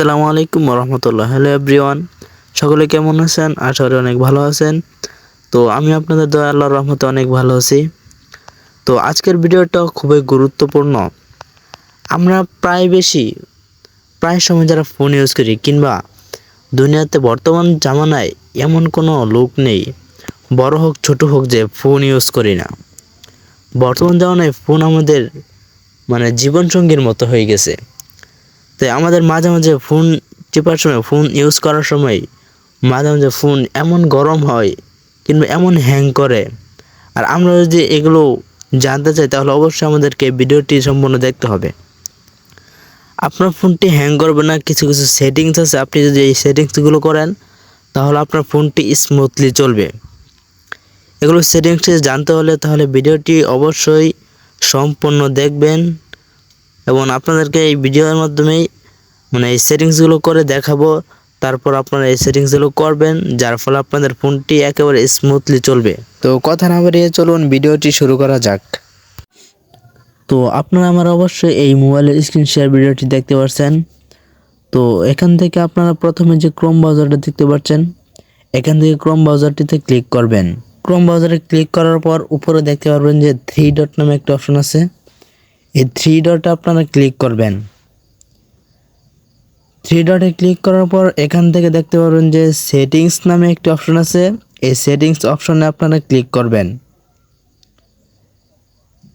আসসালামু আলাইকুম রহমতুল্লাহ hello everyone, সকলে কেমন আছেন? আশা করি অনেক ভালো আছেন। তো আমি আপনাদের দয়া, আল্লাহর রহমতে অনেক ভালো আছি। তো আজকের ভিডিওটা খুবই গুরুত্বপূর্ণ। আমরা প্রায় বেশি, প্রায় সময় যারা ফোন ইউজ করি কিংবা দুনিয়াতে বর্তমান জামানায় এমন কোনো লোক নেই, বড় হোক, ছোট হোক, যে ফোন ইউজ করি না। বর্তমান জামানায় ফোন আমাদের মানে জীবনসঙ্গীর মতো হয়ে গেছে। তাই আমাদের মাঝে মাঝে ফোন টিপার সময় ফোন ইউজ করার সময় মাঝে মাঝে ফোন এমন গরম হয়, কিংবা এমন হ্যাং করে। আর আমরা যদি এগুলো জানতে চাই, তাহলে অবশ্যই আমাদেরকে ভিডিওটি সম্পূর্ণ দেখতে হবে। আপনার ফোনটি হ্যাং করবে না, কিছু কিছু সেটিংস আছে। আপনি যদি এই সেটিংসগুলো করেন, তাহলে আপনার ফোনটি স্মুথলি চলবে। এগুলো সেটিংস জানতে হলে তাহলে ভিডিওটি অবশ্যই সম্পূর্ণ দেখবেন এবং আপনাদেরকে এই ভিডিওর মাধ্যমেই মানে এই সেটিংসগুলো করে দেখাবো। তারপর আপনারা এই সেটিংসগুলো করবেন, যার ফলে আপনাদের ফোনটি একেবারে স্মুথলি চলবে। তো কথা না বাড়িয়ে চলুন ভিডিওটি শুরু করা যাক। তো আপনারা আমার অবশ্যই এই মোবাইলের স্ক্রিন শেয়ার ভিডিওটি দেখতে পাচ্ছেন তো এখান থেকে আপনারা প্রথমে যে ক্রোম ব্রাউজারটা দেখতে পাচ্ছেন, এখান থেকে ক্রোম ব্রাউজারটিতে ক্লিক করবেন। ক্রোম ব্রাউজারে ক্লিক করার পর উপরে দেখতে পারবেন যে থ্রি ডট নামে একটা অপশন আছে। এই থ্রি ডটে আপনারা ক্লিক করবেন। থ্রি ডটে ক্লিক করার পর এখান থেকে দেখতে পারবেন যে সেটিংস নামে একটি অপশন আছে। এই সেটিংস অপশনে আপনারা ক্লিক করবেন।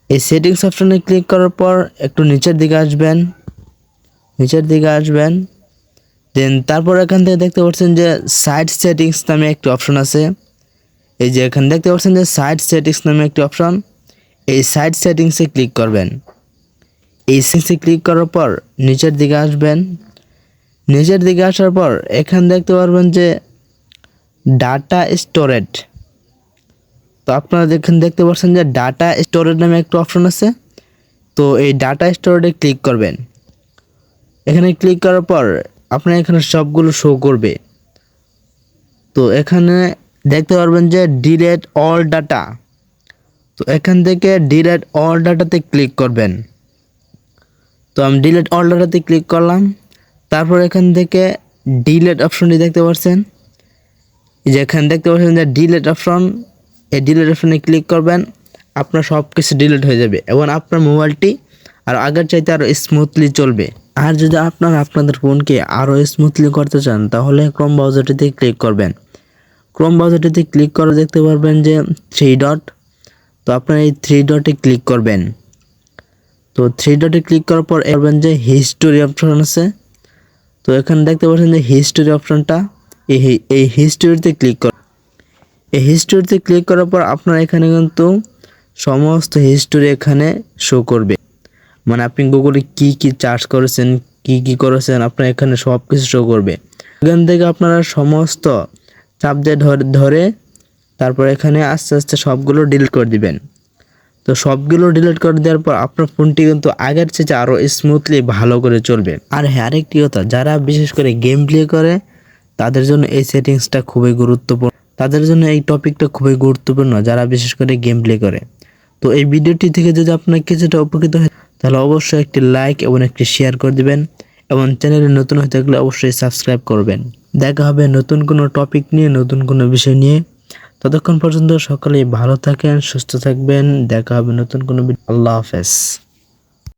এই সেটিংস অপশনে ক্লিক করার পর একটু নিচের দিকে আসবেন। নিচের দিকে আসবেন। দেন তারপর এখান থেকে দেখতে পাচ্ছেন যে সাইড সেটিংস নামে একটি অপশন আছে। এই যে এখানে দেখতে পাচ্ছেন যে সাইড সেটিংস নামে একটি অপশন এই সাইড সেটিংসে ক্লিক করবেন। এই সেটিংসে ক্লিক করার পর নিচের দিকে আসবেন। নিচের দিকে আসার পর এখানে দেখতে পারবেন যে ডাটা স্টোরেজ তো আপনারা এখানে দেখতে পাচ্ছেন যে ডাটা স্টোরেজ নামে একটা অপশন আছে। তো এই ডাটা স্টোরেজে ক্লিক করবেন। এখানে ক্লিক করার পর আপনার এখানে সবগুলো শো করবে। তো এখানে দেখতে পারবেন যে ডিলেট অল ডাটা। তো এখান থেকে ডিলেট অল ডাটাতে ক্লিক করবেন। তো আমি ডিলেট অল ডাটাতে ক্লিক করলাম। তারপর এখান থেকে ডিলেট অপশনটি দেখতে পাচ্ছেন যে এখানে দেখতে পাচ্ছেন যে ডিলেট অপশন এই ডিলেট অপশনে ক্লিক করবেন, আপনার সব কিছু ডিলেট হয়ে যাবে এবং আপনার মোবাইলটি আর আগের চাইতে আরও স্মুথলি চলবে। আর যদি আপনার আপনাদের ফোনকে আরও স্মুথলি করতে চান, তাহলে ক্রোম ব্রাউজারটিতে ক্লিক করবেন। ক্রোম ব্রাউজারটিতে ক্লিক করে দেখতে পারবেন যে থ্রি ডট তো আপনার এই থ্রি ডটে ক্লিক করবেন। তো থ্রি ডটে ক্লিক করার পর এরবেন যে হিস্টোরি অপশন আছে। তো এখানে দেখতে পাচ্ছেন যে হিস্টোরি অপশনটা এই এই হিস্টোরিতে ক্লিক কর, এই হিস্টোরিতে ক্লিক করার পর আপনার এখানে কিন্তু সমস্ত হিস্টোরি এখানে শো করবে। মানে আপনি গুগলে কি কি চার্জ করেছেন, কি কি করেছেন, আপনার এখানে সব কিছু শো করবে। এখান থেকে আপনারা সমস্ত ধরে ধরে তারপর এখানে আস্তে আস্তে সবগুলো ডিলিট করে দিবেন। তো সবগুলো ডিলিট করে দেওয়ার পর আপনার ফোনটি কিন্তু আগের চেয়ে আরও স্মুথলি ভালো করে চলবে। আর হ্যাঁ আরেকটি কথা, যারা বিশেষ করে গেম প্লে করে, তাদের জন্য এই সেটিংসটা খুবই গুরুত্বপূর্ণ। তাদের জন্য এই টপিকটা খুবই গুরুত্বপূর্ণ, যারা বিশেষ করে গেম প্লে করে। তো এই ভিডিওটি থেকে যদি আপনার কিছুটা উপকৃত হয় তাহলে অবশ্যই একটি লাইক এবং একটি শেয়ার করে দিবেন এবং চ্যানেলে নতুন হয়ে থাকলে অবশ্যই সাবস্ক্রাইব করবেন। দেখা হবে নতুন কোনো টপিক নিয়ে, নতুন কোনো বিষয় নিয়ে। ততক্ষণ পর্যন্ত সকলেই ভালো থাকেন সুস্থ থাকবেন। দেখা হবে নতুন কোনো আল্লাহ হাফেজ।